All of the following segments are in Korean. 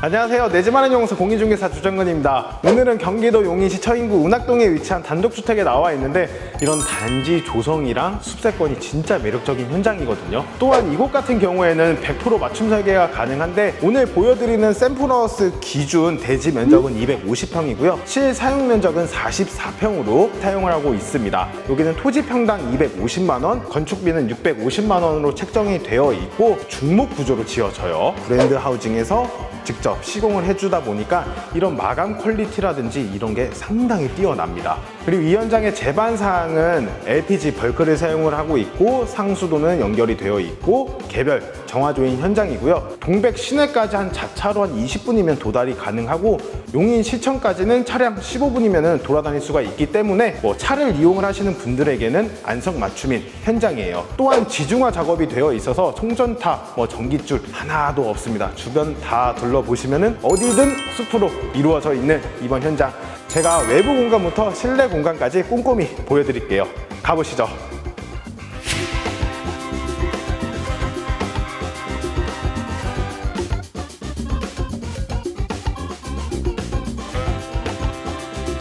안녕하세요. 내집 마련 용서 공인중개사 주정근입니다. 오늘은 경기도 용인시 처인구 운학동에 위치한 단독주택에 나와 있는데 이런 단지 조성이랑 숲세권이 진짜 매력적인 현장이거든요. 또한 이곳 같은 경우에는 100% 맞춤 설계가 가능한데 오늘 보여드리는 샘플하우스 기준 대지 면적은 250평이고요. 실 사용 면적은 44평으로 사용을 하고 있습니다. 여기는 토지 평당 250만 원, 건축비는 650만 원으로 책정이 되어 있고 중목 구조로 지어져요. 브랜드 하우징에서 직접 시공을 해주다 보니까 이런 마감 퀄리티라든지 이런 게 상당히 뛰어납니다. 그리고 이 현장의 제반 사항은 LPG 벌크를 사용을 하고 있고 상수도는 연결이 되어 있고 개별 정화조인 현장이고요. 동백 시내까지 한 자차로 한 20분이면 도달이 가능하고 용인 시청까지는 차량 15분이면 돌아다닐 수가 있기 때문에 뭐 차를 이용을 하시는 분들에게는 안성 맞춤인 현장이에요. 또한 지중화 작업이 되어 있어서 송전타, 뭐 전기줄 하나도 없습니다. 주변 다 둘러보시면은 어디든 숲으로 이루어져 있는 이번 현장. 제가 외부 공간부터 실내 공간까지 꼼꼼히 보여드릴게요. 가보시죠.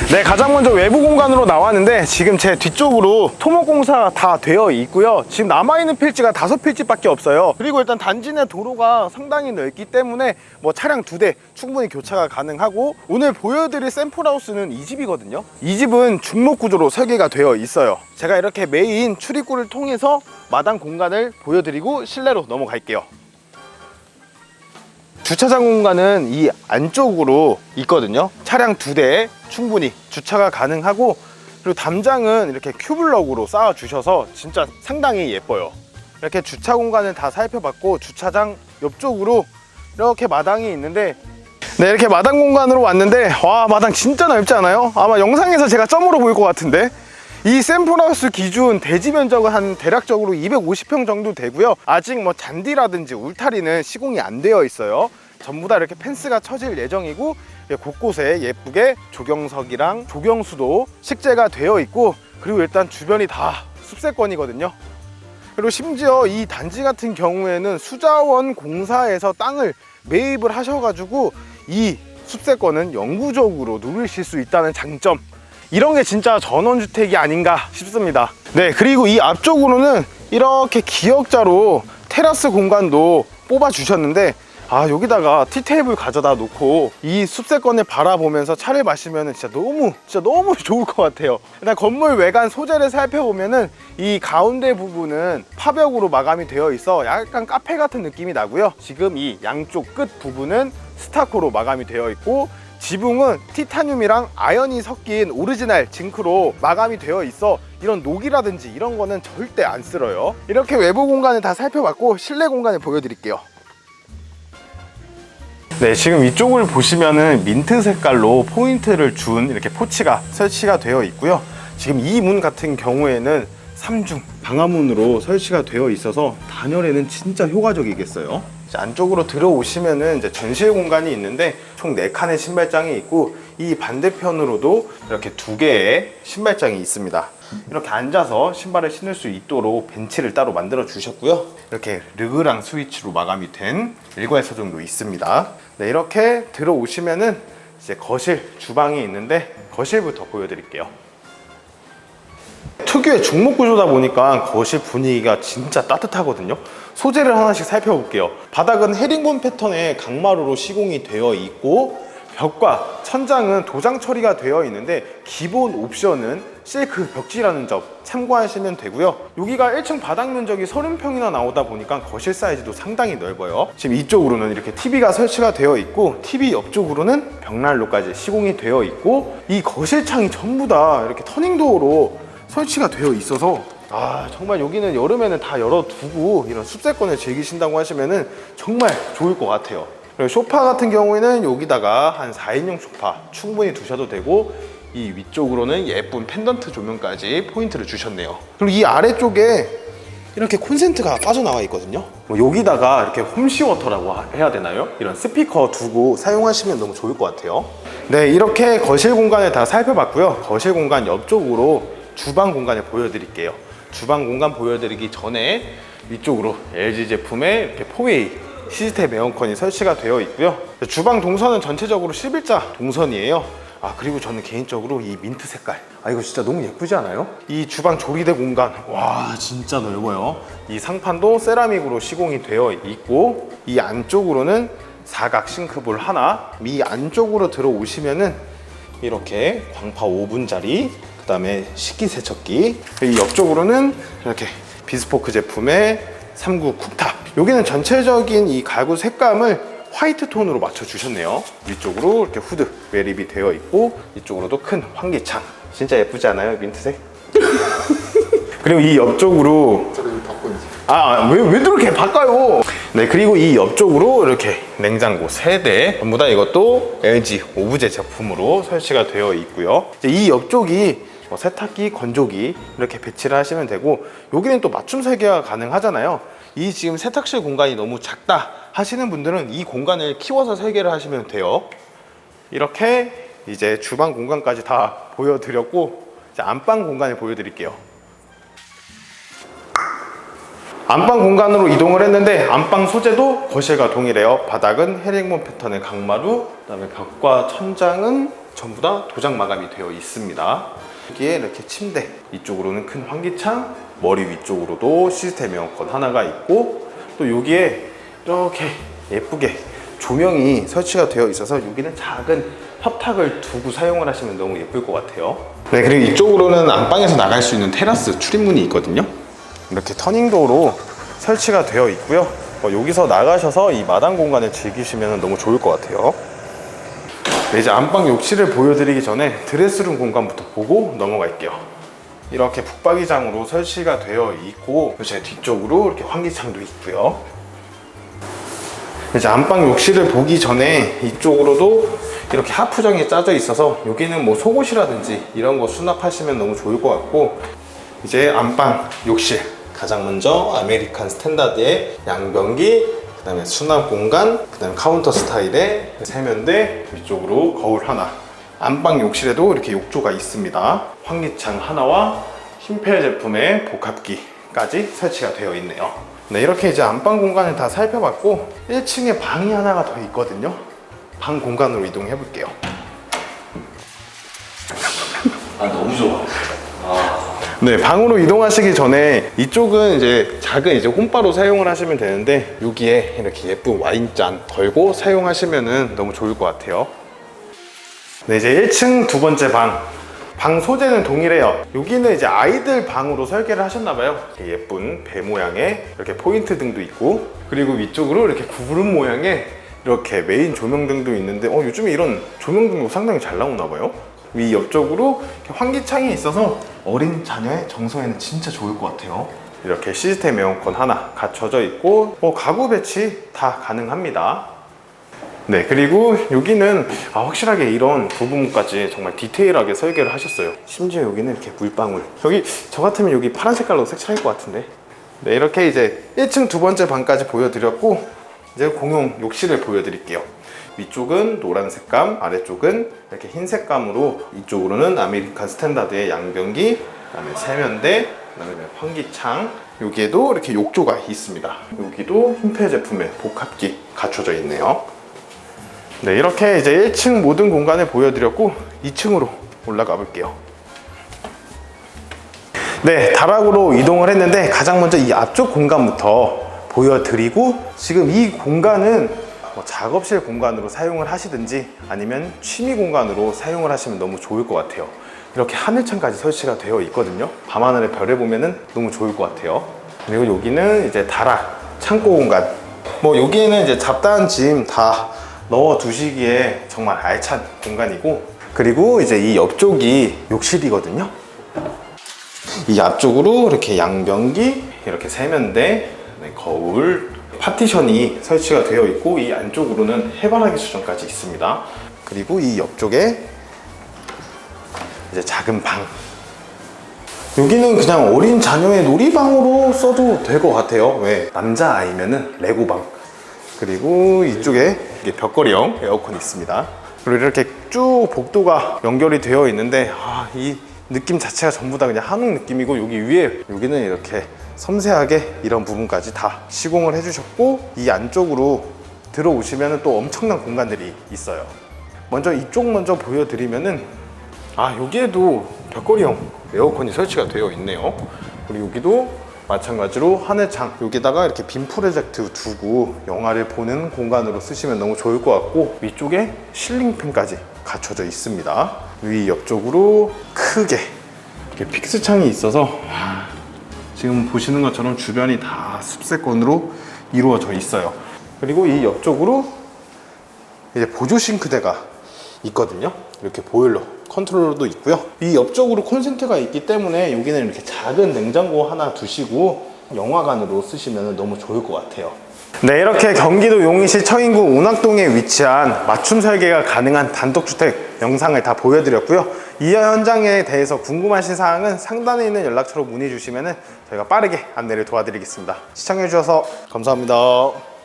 네, 가장 먼저 외부 공간으로 나왔는데 지금 제 뒤쪽으로 토목 공사가 다 되어 있고요. 지금 남아있는 필지가 다섯 필지밖에 없어요. 그리고 일단 단지 내 도로가 상당히 넓기 때문에 뭐 차량 두 대 충분히 교차가 가능하고 오늘 보여드릴 샘플하우스는 이 집이거든요. 이 집은 중목 구조로 설계가 되어 있어요. 제가 이렇게 메인 출입구를 통해서 마당 공간을 보여드리고 실내로 넘어갈게요. 주차장 공간은 이 안쪽으로 있거든요. 차량 두 대에 충분히 주차가 가능하고 그리고 담장은 이렇게 큐블럭으로 쌓아 주셔서 진짜 상당히 예뻐요. 이렇게 주차 공간을 다 살펴봤고 주차장 옆쪽으로 이렇게 마당이 있는데 네 이렇게 마당 공간으로 왔는데 와 마당 진짜 넓지 않아요? 아마 영상에서 제가 점으로 보일 것 같은데 이 샘플하우스 기준 대지 면적은 한 대략적으로 250평 정도 되고요. 아직 뭐 잔디라든지 울타리는 시공이 안 되어 있어요. 전부 다 이렇게 펜스가 쳐질 예정이고 곳곳에 예쁘게 조경석이랑 조경수도 식재가 되어 있고 그리고 일단 주변이 다 숲세권이거든요. 그리고 심지어 이 단지 같은 경우에는 수자원 공사에서 땅을 매입을 하셔가지고 이 숲세권은 영구적으로 누리실 수 있다는 장점 이런 게 진짜 전원주택이 아닌가 싶습니다. 네, 그리고 이 앞쪽으로는 이렇게 기역자로 테라스 공간도 뽑아 주셨는데 아 여기다가 티테이블 가져다 놓고 이 숲세권을 바라보면서 차를 마시면 진짜 너무 진짜 너무 좋을 것 같아요. 일단 건물 외관 소재를 살펴보면은 이 가운데 부분은 파벽으로 마감이 되어 있어 약간 카페 같은 느낌이 나고요. 지금 이 양쪽 끝 부분은 스타코로 마감이 되어 있고 지붕은 티타늄이랑 아연이 섞인 오리지널 징크로 마감이 되어 있어 이런 녹이라든지 이런 거는 절대 안 쓸어요. 이렇게 외부 공간을 다 살펴봤고 실내 공간을 보여드릴게요 네, 지금 이쪽을 보시면은 민트 색깔로 포인트를 준 이렇게 포치가 설치가 되어 있고요. 지금 이 문 같은 경우에는 삼중 방화문으로 설치가 되어 있어서 단열에는 진짜 효과적이겠어요. 안쪽으로 들어오시면은 이제 전실 공간이 있는데 총 4칸의 신발장이 있고 이 반대편으로도 이렇게 두 개의 신발장이 있습니다. 이렇게 앉아서 신발을 신을 수 있도록 벤치를 따로 만들어 주셨고요. 이렇게 르그랑 스위치로 마감이 된 일괄 서정도 있습니다. 네, 이렇게 들어오시면은 이제 거실, 주방이 있는데 거실부터 보여드릴게요. 특유의 중목 구조다 보니까 거실 분위기가 진짜 따뜻하거든요. 소재를 하나씩 살펴볼게요. 바닥은 헤링본 패턴의 강마루로 시공이 되어 있고 벽과 천장은 도장 처리가 되어 있는데 기본 옵션은 실크 벽지라는 점 참고하시면 되고요. 여기가 1층 바닥 면적이 30평이나 나오다 보니까 거실 사이즈도 상당히 넓어요. 지금 이쪽으로는 이렇게 TV가 설치가 되어 있고 TV 옆쪽으로는 벽난로까지 시공이 되어 있고 이 거실 창이 전부 다 이렇게 터닝도어로 설치가 되어 있어서 아 정말 여기는 여름에는 다 열어두고 이런 숲세권을 즐기신다고 하시면은 정말 좋을 것 같아요. 그리고 소파 같은 경우에는 여기다가 한 4인용 소파 충분히 두셔도 되고 이 위쪽으로는 예쁜 펜던트 조명까지 포인트를 주셨네요. 그리고 이 아래쪽에 이렇게 콘센트가 빠져나와 있거든요. 뭐 여기다가 이렇게 홈시워터라고 해야 되나요? 이런 스피커 두고 사용하시면 너무 좋을 것 같아요. 네, 이렇게 거실 공간을 다 살펴봤고요. 거실 공간 옆쪽으로 주방 공간을 보여드릴게요. 주방 공간 보여드리기 전에 위쪽으로 LG 제품의 이렇게 포웨이 시스템 에어컨이 설치가 되어 있고요. 주방 동선은 전체적으로 11자 동선이에요. 아 그리고 저는 개인적으로 이 민트 색깔. 아 이거 진짜 너무 예쁘지 않아요? 이 주방 조리대 공간. 와 진짜 넓어요. 이 상판도 세라믹으로 시공이 되어 있고 이 안쪽으로는 사각 싱크볼 하나 이 안쪽으로 들어오시면은 이렇게 광파 5분짜리 그 다음에 식기세척기 이 옆쪽으로는 이렇게 비스포크 제품의 3구 쿡탑. 여기는 전체적인 이 가구 색감을 화이트 톤으로 맞춰 주셨네요 위쪽으로 이렇게 후드 매립이 되어 있고 이쪽으로도 큰 환기창 진짜 예쁘지 않아요 민트색? 그리고 이 옆쪽으로 아, 왜, 왜 그렇게 바꿔요? 네, 그리고 이 옆쪽으로 이렇게 냉장고 3대, 전부 다 이것도 LG 오브제 제품으로 설치가 되어 있고요. 이제 이 옆쪽이 뭐 세탁기, 건조기 이렇게 배치를 하시면 되고, 여기는 또 맞춤 설계가 가능하잖아요. 이 지금 세탁실 공간이 너무 작다 하시는 분들은 이 공간을 키워서 설계를 하시면 돼요. 이렇게 이제 주방 공간까지 다 보여드렸고, 이제 안방 공간을 보여드릴게요. 안방 공간으로 이동을 했는데 안방 소재도 거실과 동일해요. 바닥은 헤링본 패턴의 강마루, 그다음에 벽과 천장은 전부 다 도장 마감이 되어 있습니다. 여기에 이렇게 침대, 이쪽으로는 큰 환기창, 머리 위쪽으로도 시스템 에어컨 하나가 있고 또 여기에 이렇게 예쁘게 조명이 설치가 되어 있어서 여기는 작은 협탁을 두고 사용을 하시면 너무 예쁠 것 같아요. 네, 그리고 이쪽으로는 안방에서 나갈 수 있는 테라스 출입문이 있거든요. 이렇게 터닝도로 설치가 되어 있고요. 어, 여기서 나가셔서 이 마당 공간을 즐기시면 너무 좋을 것 같아요. 네, 이제 안방 욕실을 보여드리기 전에 드레스룸 공간부터 보고 넘어갈게요. 이렇게 북박이장으로 설치가 되어 있고 제 뒤쪽으로 이렇게 환기창도 있고요. 이제 안방 욕실을 보기 전에 이쪽으로도 이렇게 하프정이 짜져 있어서 여기는 뭐 속옷이라든지 이런 거 수납하시면 너무 좋을 것 같고 이제 안방 욕실 가장 먼저 아메리칸 스탠다드의 양변기 그 다음에 수납 공간 그 다음에 카운터 스타일의 세면대 위쪽으로 거울 하나. 안방 욕실에도 이렇게 욕조가 있습니다. 환기창 하나와 힘펠 제품의 복합기까지 설치가 되어 있네요 네 이렇게 이제 안방 공간을 다 살펴봤고 1층에 방이 하나가 더 있거든요 방 공간으로 이동해 볼게요 아 너무 좋아. 네, 방으로 이동하시기 전에 이쪽은 이제 작은 이제 홈바로 사용을 하시면 되는데 여기에 이렇게 예쁜 와인잔 걸고 사용하시면 너무 좋을 것 같아요. 네, 이제 1층 두 번째 방. 방 소재는 동일해요. 여기는 이제 아이들 방으로 설계를 하셨나봐요. 예쁜 배 모양의 이렇게 포인트 등도 있고, 그리고 위쪽으로 이렇게 구름 모양의 이렇게 메인 조명등도 있는데, 어, 요즘에 이런 조명등도 상당히 잘 나오나봐요. 위 옆쪽으로 환기창이 있어서 어린 자녀의 정서에는 진짜 좋을 것 같아요. 이렇게 시스템 에어컨 하나 갖춰져 있고, 뭐 가구 배치 다 가능합니다. 네, 그리고 여기는 아, 확실하게 이런 부분까지 정말 디테일하게 설계를 하셨어요. 심지어 여기는 이렇게 물방울. 여기 저 같으면 여기 파란 색깔로 색칠할 것 같은데. 네, 이렇게 이제 1층 두 번째 방까지 보여드렸고 이제 공용 욕실을 보여드릴게요. 위쪽은 노란 색감, 아래쪽은 이렇게 흰 색감으로 이쪽으로는 아메리칸 스탠다드의 양변기, 그다음에 세면대, 그다음에 환기창. 여기에도 이렇게 욕조가 있습니다. 여기도 흰폐 제품의 복합기 갖춰져 있네요. 네, 이렇게 이제 1층 모든 공간을 보여드렸고 2층으로 올라가 볼게요. 네, 다락으로 이동을 했는데 가장 먼저 이 앞쪽 공간부터 보여드리고 지금 이 공간은 뭐 작업실 공간으로 사용을 하시든지 아니면 취미 공간으로 사용을 하시면 너무 좋을 것 같아요. 이렇게 하늘창까지 설치가 되어 있거든요. 밤하늘의 별을 보면은 너무 좋을 것 같아요. 그리고 여기는 이제 다락 창고 공간. 뭐 여기에는 이제 잡다한 짐 다 넣어 두시기에 정말 알찬 공간이고 그리고 이제 이 옆쪽이 욕실이거든요. 이 앞쪽으로 이렇게 양변기, 이렇게 세면대, 네, 거울, 파티션이 설치가 되어 있고 이 안쪽으로는 해바라기 수전까지 있습니다. 그리고 이 옆쪽에 이제 작은 방. 여기는 그냥 어린 자녀의 놀이방으로 써도 될 것 같아요. 왜? 남자 아이면은 레고방. 그리고 이쪽에 벽걸이형 에어컨이 있습니다. 그리고 이렇게 쭉 복도가 연결이 되어 있는데 아, 이 느낌 자체가 전부 다 그냥 한옥 느낌이고 여기 위에 여기는 이렇게 섬세하게 이런 부분까지 다 시공을 해주셨고 이 안쪽으로 들어오시면 또 엄청난 공간들이 있어요. 먼저 이쪽 먼저 보여드리면은 아 여기에도 벽걸이형 에어컨이 설치가 되어 있네요. 그리고 여기도 마찬가지로 하늘창 여기다가 이렇게 빔 프로젝트 두고 영화를 보는 공간으로 쓰시면 너무 좋을 것 같고 위쪽에 실링팬까지 갖춰져 있습니다. 위 옆쪽으로 크게 이렇게 픽스 창이 있어서 와, 지금 보시는 것처럼 주변이 다 습세권으로 이루어져 있어요. 그리고 이 옆쪽으로 이제 보조 싱크대가 있거든요. 이렇게 보일러 컨트롤러도 있고요. 이 옆쪽으로 콘센트가 있기 때문에 여기는 이렇게 작은 냉장고 하나 두시고 영화관으로 쓰시면 너무 좋을 것 같아요. 네, 이렇게 경기도 용인시 처인구 운학동에 위치한 맞춤 설계가 가능한 단독주택 영상을 다 보여드렸고요. 이 현장에 대해서 궁금하신 사항은 상단에 있는 연락처로 문의 주시면 저희가 빠르게 안내를 도와드리겠습니다. 시청해주셔서 감사합니다.